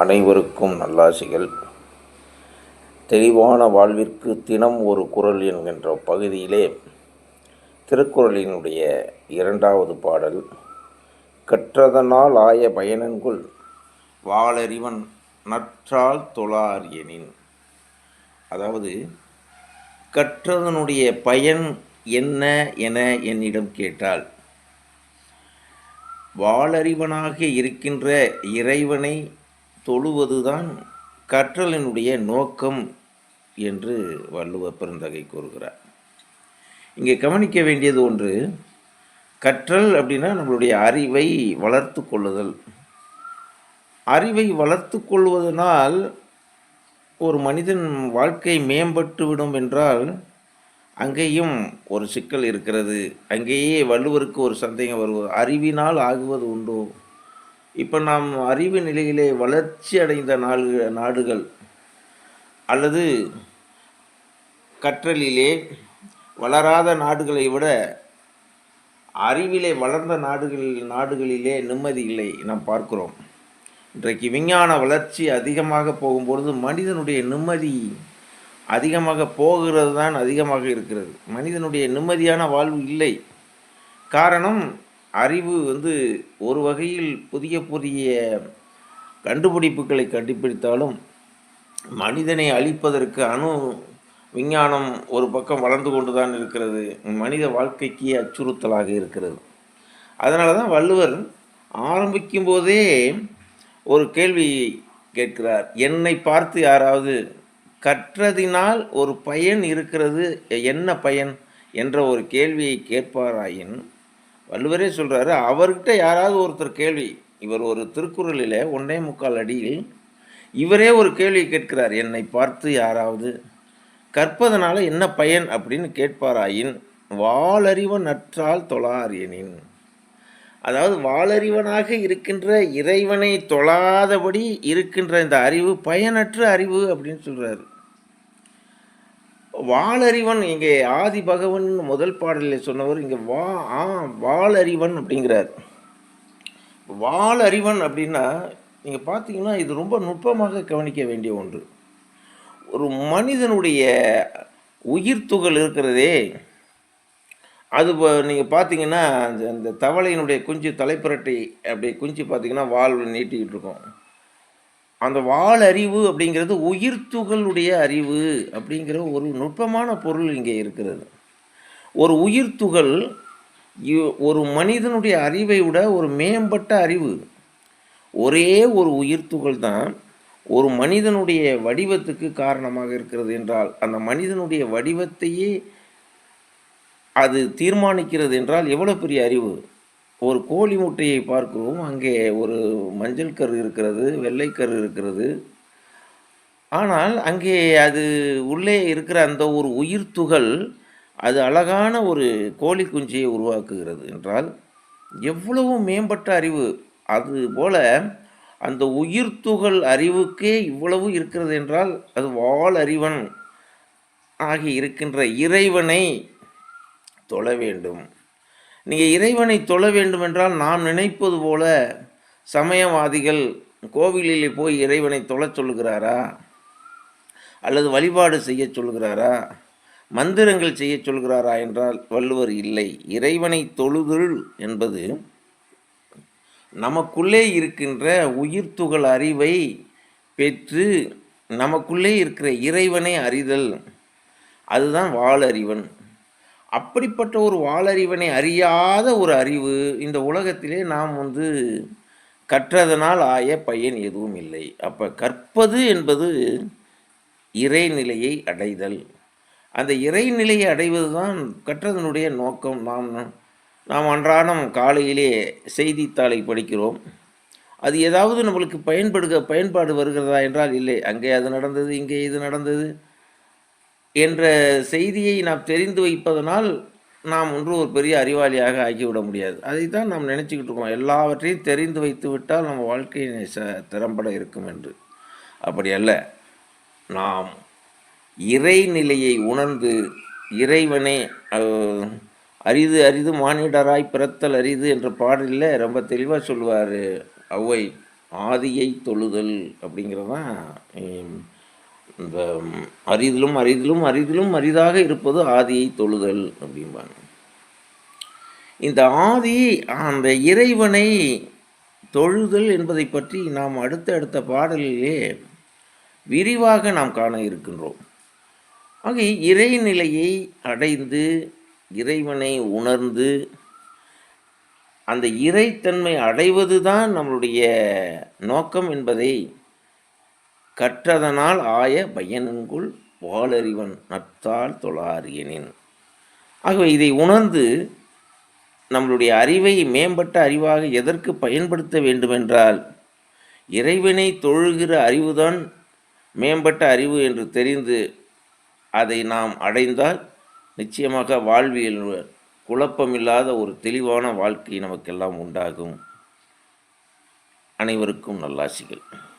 அனைவருக்கும் நல்லாசிகள். தெளிவான வாழ்விற்கு தினம் ஒரு குரல் என்கின்ற பகுதியிலே திருக்குறளினுடைய இரண்டாவது பாடல் கற்றதனால் ஆய பயனன்குள் வாளறிவன் நற்றால் தொழார் எனின். அதாவது கற்றதனுடைய பயன் என்ன என என்னிடம் கேட்டால் வாளறிவனாக இருக்கின்ற இறைவனை தொழுவதுதான் கற்றலினுடைய நோக்கம் என்று வள்ளுவ பெருந்தகை கூறுகிறார். இங்கே கவனிக்க வேண்டியது ஒன்று கற்றல் அப்படின்னா நம்மளுடைய அறிவை வளர்த்து கொள்ளுதல். அறிவை வளர்த்து கொள்வதனால் ஒரு மனிதன் வாழ்க்கை மேம்பட்டு விடும் என்றால் அங்கேயும் ஒரு சிக்கல் இருக்கிறது. அங்கேயே வள்ளுவருக்கு ஒரு சந்தேகம் வருவது அறிவினால் ஆகுவது உண்டோ? இப்போ நாம் அறிவு நிலையிலே வளர்ச்சி அடைந்த நாடு நாடுகள் அல்லது கற்றலிலே வளராத நாடுகளை விட அறிவிலே வளர்ந்த நாடுகளில் நாடுகளிலே நிம்மதி இல்லை நாம் பார்க்கிறோம். இன்றைக்கு விஞ்ஞான வளர்ச்சி அதிகமாக போகும்பொழுது மனிதனுடைய நிம்மதி அதிகமாக போகிறது தான் அதிகமாக இருக்கிறது. மனிதனுடைய நிம்மதியான வாழ்வு இல்லை. காரணம் அறிவு வந்து ஒரு வகையில் புதிய புதிய கண்டுபிடிப்புகளை கண்டுபிடித்தாலும் மனிதனை அழிப்பதற்கு அணு விஞ்ஞானம் ஒரு பக்கம் வளர்ந்து கொண்டு தான் இருக்கிறது. மனித வாழ்க்கைக்கு அச்சுறுத்தலாக இருக்கிறது. அதனால தான் வள்ளுவர் ஆரம்பிக்கும் போதே ஒரு கேள்வி கேட்கிறார். என்னை பார்த்து யாராவது கற்றதினால் ஒரு பயன் இருக்கிறது? என்ன பயன்? என்ற ஒரு கேள்வியை கேட்பாராயின் வள்ளுவரே சொல்கிறாரு அவர்கிட்ட யாராவது ஒருத்தர் கேள்வி இவர் ஒரு திருக்குறளில் ஒன்றே முக்கால் அடியில் இவரே ஒரு கேள்வி கேட்கிறார் என்னை பார்த்து யாராவது கற்பதனால என்ன பயன்? அப்படின்னு கேட்பாராயின் வாளறிவ நற்றால் தொழாரியனின் அதாவது வாளறிவனாக இருக்கின்ற இறைவனை தொழாதபடி இருக்கின்ற இந்த அறிவு பயனற்ற அறிவு அப்படின்னு சொல்கிறாரு வாளறிவன் இங்கே ஆதி பகவன் முதல் பாடலில் சொன்னவர் இங்கே வா ஆ வாளறிவன் அப்படிங்கிறார். வாளறிவன் அப்படின்னா நீங்கள் பார்த்தீங்கன்னா இது ரொம்ப நுட்பமாக கவனிக்க வேண்டிய ஒன்று. ஒரு மனிதனுடைய உயிர் துகள் இருக்கிறதே அது நீங்கள் பார்த்தீங்கன்னா அந்த அந்த தவளையினுடைய குஞ்சு தலைப்புரட்டை அப்படி குஞ்சு பார்த்தீங்கன்னா வாழ்வில் நீட்டிக்கிட்டு இருக்கும். அந்த வால் அறிவு அப்படிங்கிறது உயிர் துகளுடைய அறிவு அப்படிங்கிற ஒரு நுட்பமான பொருள் இங்கே இருக்கிறது. ஒரு உயிர் துகள் ஒரு மனிதனுடைய அறிவை விட ஒரு மேம்பட்ட அறிவு. ஒரே ஒரு உயிர் துகள் தான் ஒரு மனிதனுடைய வடிவத்துக்கு காரணமாக இருக்கிறது என்றால் அந்த மனிதனுடைய வடிவத்தையே அது தீர்மானிக்கிறது என்றால் எவ்வளோ பெரிய அறிவு? ஒரு கோழி முட்டையை பார்க்கிறோம். அங்கே ஒரு மஞ்சள் கரு இருக்கிறது வெள்ளைக்கரு இருக்கிறது. ஆனால் அங்கே அது உள்ளே இருக்கிற அந்த ஒரு உயிர் துகள் அது அழகான ஒரு கோழி குஞ்சியை உருவாக்குகிறது என்றால் எவ்வளவு மேம்பட்ட அறிவு! அது போல அந்த உயிர் துகள் அறிவுக்கே இவ்வளவு இருக்கிறது என்றால் அது வாள் அறிவன் ஆகி இருக்கின்ற இறைவனை தொழ வேண்டும். நீங்கள் இறைவனை தொழ வேண்டும் என்றால் நாம் நினைப்பது போல சமயவாதிகள் கோவிலில் போய் இறைவனை தொழச் சொல்கிறாரா அல்லது வழிபாடு செய்ய சொல்கிறாரா மந்திரங்கள் செய்ய சொல்கிறாரா என்றால் வள்ளுவர் இல்லை. இறைவனை தொழுதல் என்பது நமக்குள்ளே இருக்கின்ற உயிர்த்துகள் அறிவை பெற்று நமக்குள்ளே இருக்கிற இறைவனை அறிதல். அதுதான் வாழறிவன் அப்படிப்பட்ட ஒரு வாளறிவனை அறியாத ஒரு அறிவு இந்த உலகத்திலே நாம் வந்து கற்றதனால் ஆய பயன் எதுவும் இல்லை. அப்போ கற்பது என்பது இறைநிலையை அடைதல். அந்த இறைநிலையை அடைவது தான் கற்றதனுடைய நோக்கம். நாம் நாம் அன்றாடம் காலையிலே செய்தித்தாளை படிக்கிறோம். அது ஏதாவது நம்மளுக்கு பயன்படுக பயன்பாடு வருகிறதா என்றால் இல்லை. அங்கே அது நடந்தது இங்கே இது நடந்தது. என்ற செய்தியை நாம் தெரிந்து வைப்பதனால் நாம் ஒன்று ஒரு பெரிய அறிவாளியாக ஆகிவிட முடியாது. அதைத்தான் நாம் நினச்சிக்கிட்டு இருக்கோம். எல்லாவற்றையும் தெரிந்து வைத்து விட்டால் நம்ம வாழ்க்கையினை ச திறம்பட இருக்கும் என்று. அப்படி அல்ல. நாம் இறைநிலையை உணர்ந்து இறைவனை அரிது அரிது மானிடராய் பிறத்தல் அரிது என்ற பாடலில் ரொம்ப தெளிவாக சொல்லுவார். ஔவை ஆதியை தொழுதல் அப்படிங்கிறது தான் இந்த அரிதிலும் அரிதிலும் அரிதிலும் அரிதாக இருப்பது ஆதியை தொழுதல் அப்படிம்பாங்க. இந்த ஆதி அந்த இறைவனை தொழுதல் என்பதை பற்றி நாம் அடுத்த அடுத்த பாடலிலே விரிவாக நாம் காண இருக்கின்றோம். ஆக இறைநிலையை அடைந்து இறைவனை உணர்ந்து அந்த இறைத்தன்மை அடைவதுதான் நம்மளுடைய நோக்கம் என்பதை கற்றதனால் ஆய பையனன்குள் வாளறிவன் நத்தால் தொழாரியனின் ஆகவே இதை உணர்ந்து நம்மளுடைய அறிவை மேம்பட்ட அறிவாக எதற்கு பயன்படுத்த வேண்டுமென்றால் இறைவனை தொழுகிற அறிவுதான் மேம்பட்ட அறிவு என்று தெரிந்து அதை நாம் அடைந்தால் நிச்சயமாக வாழ்வியல் குழப்பமில்லாத ஒரு தெளிவான வாழ்க்கை நமக்கெல்லாம் உண்டாகும். அனைவருக்கும் நல்லாசிகள்.